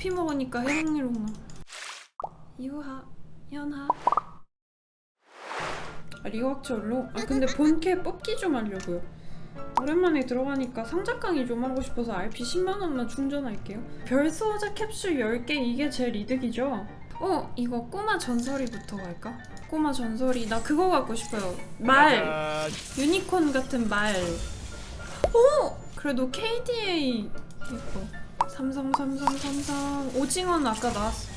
커피 먹으니까 해방일로 나. 이우하 연하. 아, 리워처로? 아 근데 본캐 뽑기 좀 하려고요. 오랜만에 들어가니까 상작강의 좀 하고 싶어서 RP 10만 원만 충전할게요. 별수호자 캡슐 10개 이게 제 리득이죠? 어 이거 꼬마 전설이부터 갈까? 꼬마 전설이 나 그거 갖고 싶어요. 말 유니콘 같은 말. 오 그래도 KDA 이거 삼성 삼성 삼성 오징어는 아까 나왔어.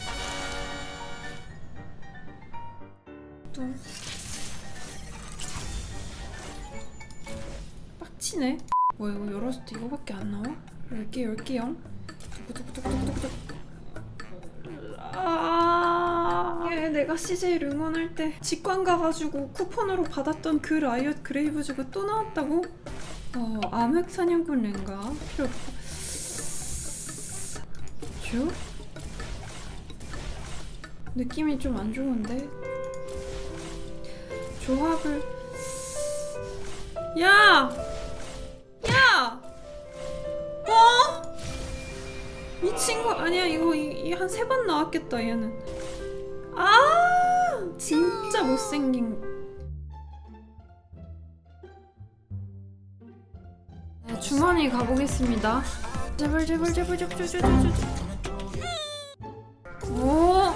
또 빡치네. 뭐 이거 열었을 때 이거밖에 안 나와? 10개 10개요? 두구두구두구두구두구 아, 예, 내가 CJ를 응원할 때 직관 가가지고 쿠폰으로 받았던 그 라이엇 그레이브즈가 또 나왔다고? 어, 암흑 사냥꾼 랭가 필요 없 고 주? 느낌이 좀 안 좋은데 조합을 야! 야! 어? 미친 거 아니야 이거 한세 번 나왔겠다 얘는 아 진짜 못생긴 네, 주머니 가보겠습니다 제발 제발 제발 제발 제발 제발 제발 오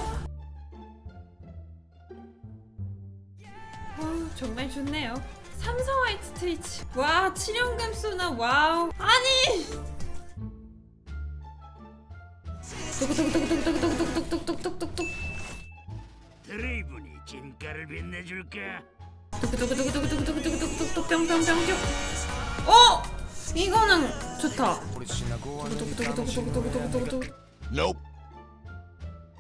어, 정말 좋네요 삼성 화이트 트위치 와 7연금 쏘나 와우 아니 뚝뚝뚝뚝뚝뚝뚝뚝뚝뚝뚝뚝뚝 드레이븐이 진가를 빛내줄까? 뚝뚝뚝뚝뚝뚝뚝뚝뚝뚝 뿅뿅뿅뿅 어! 이거는 좋다 뚝뚝뚝뚝뚝뚝뚝뚝뚝뚝 Nope.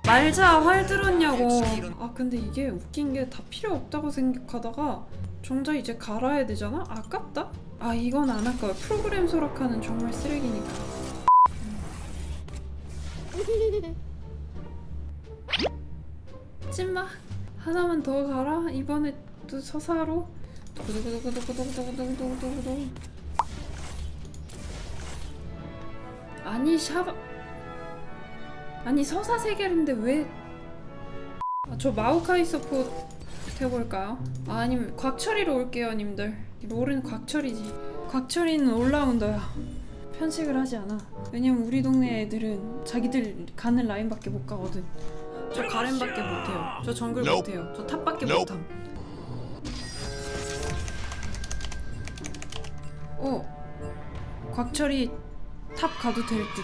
말자 활 들었냐고 아 근데 이게 웃긴 게 다 필요 없다고 생각하다가 정작 이제 갈아야 되잖아? 아깝다? 아 이건 안 아까워 프로그램 소락하는 정말 쓰레기니까 찐마 하나만 더 갈아? 이번에 또 서사로? 아니 샤바 아니 서사 세계인데 왜? 아, 저 마우카이 서포트 해볼까요? 아, 아니면 곽철이로 올게요, 님들. 롤은 곽철이지. 곽철이는 올라운더야. 편식을 하지 않아. 왜냐면 우리 동네 애들은 자기들 가는 라인밖에 못 가거든. 저 가렌밖에 못해요. 저 정글. 못해요. 저 탑밖에. 못함. 어, 곽철이 탑 가도 될 듯.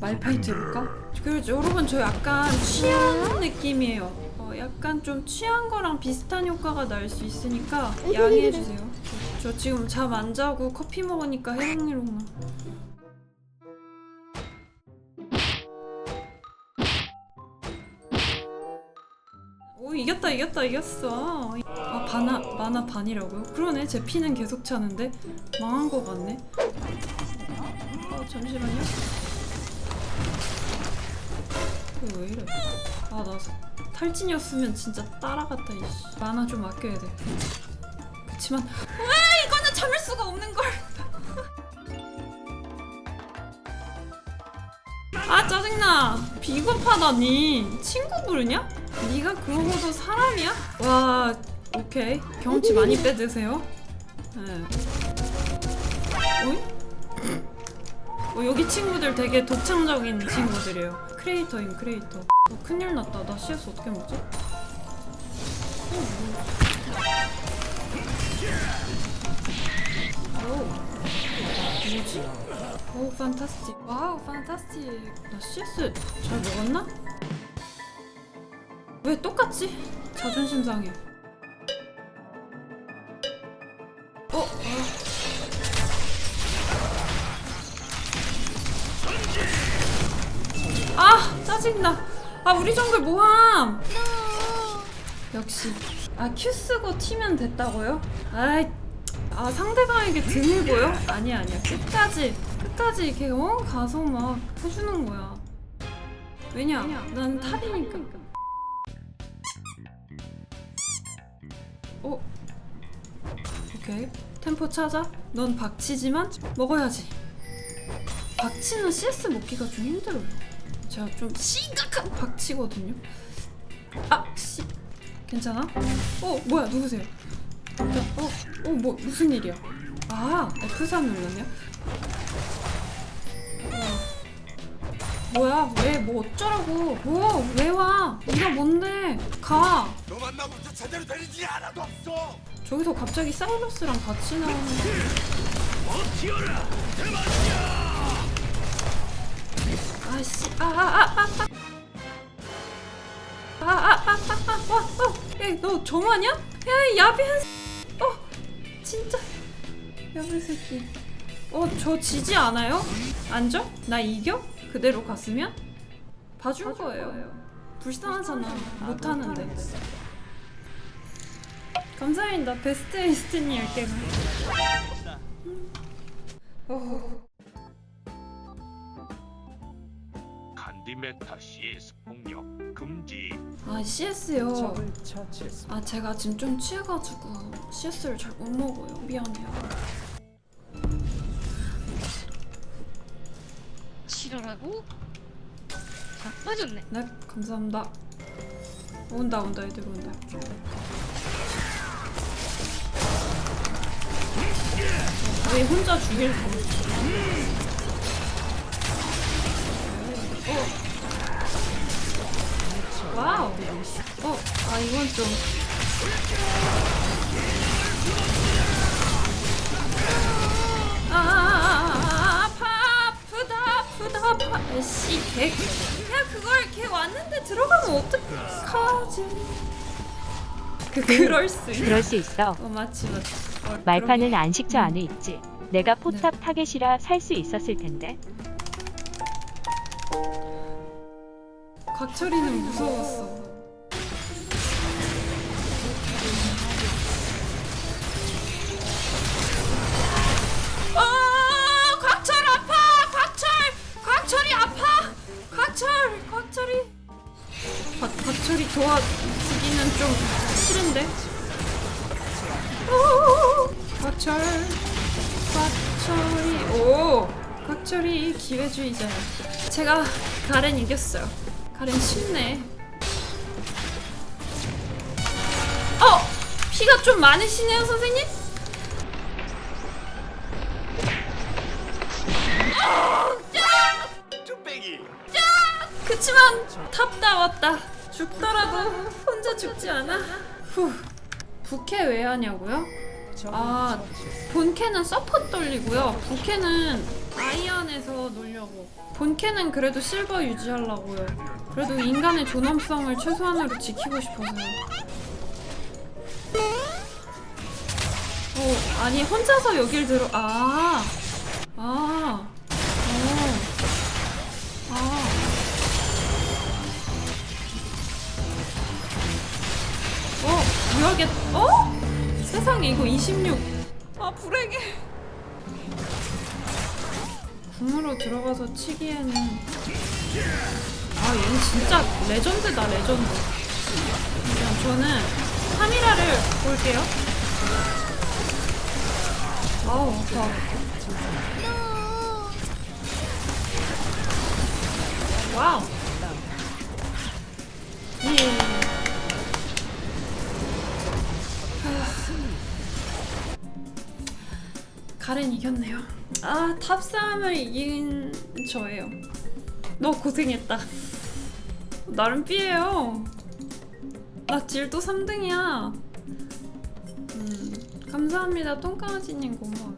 말파이트 해볼까? 그리고 여러분 저 약간 취한 느낌이에요. 어, 약간 좀 취한 거랑 비슷한 효과가 날 수 있으니까 양해해 주세요. 저, 저 지금 잠 안 자고 커피 먹으니까 나. 오 이겼다 이겼다 이겼어. 아 바나 마나 반이라고요? 그러네 제 피는 계속 차는데 망한 거 같네. 어 잠시만요. 이거 왜 이래? 아, 나 탈진이었으면 진짜 따라갔다, 이씨. 만화 좀 아껴야 돼. 그치만, 왜 이거는 참을 수가 없는 걸! 아, 짜증나! 비겁하다니! 친구 부르냐? 네가 그러고도 사람이야? 와, 오케이. 경치 많이 빼드세요. 네. 어이? 어, 여기 친구들 되게 독창적인 친구들이에요. 크리에이터임 크리에이터. 어, 큰일 났다. 나 CS 어떻게 먹지? 오, 뭐지? 오, 판타스틱. 와우, 판타스틱. 나 CS 잘 먹었나? 왜 똑같지? 자존심 상해. 짜증나. 아 우리 정글 뭐함. 역시. 아 큐 쓰고 튀면 됐다고요? 아이 아 상대방에게 보여? 아니야 아니야. 끝까지 끝까지 이렇게 어? 가서 막 해주는 거야. 왜냐? 난 탑이니까. 어? 오케이. 템포 찾아. 넌 박치지만 먹어야지. 박치는 CS 먹기가 좀 힘들어요 제가 좀 심각한 박치거든요. 아, 씨. 괜찮아? 어, 뭐야, 누구세요? 자, 어, 어, 뭐, 무슨 일이야? 아, F4 눌렀냐? 어. 뭐야, 왜, 뭐 어쩌라고? 뭐, 왜 와? 네가 뭔데? 가! 너 만나부터 제대로 되는 일이 하나도 없어. 저기서 갑자기 사이러스랑 같이 나오는데. 버티어라. 아씨, 아, 아, 아, 아, 아. 아, 아, 아, 아, 아, 와, 어, 야, 너 정하냐? 야, 이 야비한, 새- 어, 진짜, 야비 새끼. 어, 저 지지 않아요? 안죠? 나 이겨? 그대로 갔으면? 봐줄 거예요. 불쌍하잖아. 못하는데. 감사합니다. 베스트 에이스트님 10개가. 어, 간 디메타 CS 폭력 금지. 아, CS요. 아 제가 지금 좀 취해가지고 CS를 잘 못 먹어요 미안해요 싫어라고? 자, 빠졌네. 네 감사합니다 온다 온다 애들 온다 왜 혼자 죽일 거 아 이건 좀 아, 아, 아, 아, 아파 아프다 아프다 아파 아씨 걔 그냥 그걸 걔 왔는데 들어가면 어떡하지 그 그럴 수 있어 그럴 수 있어. 어 맞지 맞지 어, 말파는 그러게. 안식처 안에 있지. 내가 포탑 타겟이라 살 수 있었을 텐데. 곽철이는 무서웠어 곽철 곽철이 오 곽철이 기회주의자야 제가 가렌 이겼어요. 가렌 쉽네. 어! 피가 좀 많으시네요 선생님? 쭈빼기. 그치만 탑다 왔다. 죽더라도 혼자 죽지 않아? 후 부캐 왜 하냐고요? 아 본캐는 서폿 돌리고요 부캐는 아이언에서 놀려고 본캐는 그래도 실버 유지하려고요 그래도 인간의 존엄성을 최소한으로 지키고 싶어서요 어 아니 혼자서 여길 들어 아 아, 어. 아. 어? 유하게 어? 세상에 이거 26. 아 불행해. 궁으로 들어가서 치기에는 아 얘는 진짜 레전드다 레전드. 그냥 저는 카미라를 볼게요. 아우 아파. 와우. 예. 가렌 이겼네요. 아, 탑 싸움을 이긴 저예요. 너 고생했다. 나름 삐해요. 나 질도 3등이야. 음, 감사합니다. 똥강아지님 고마워요.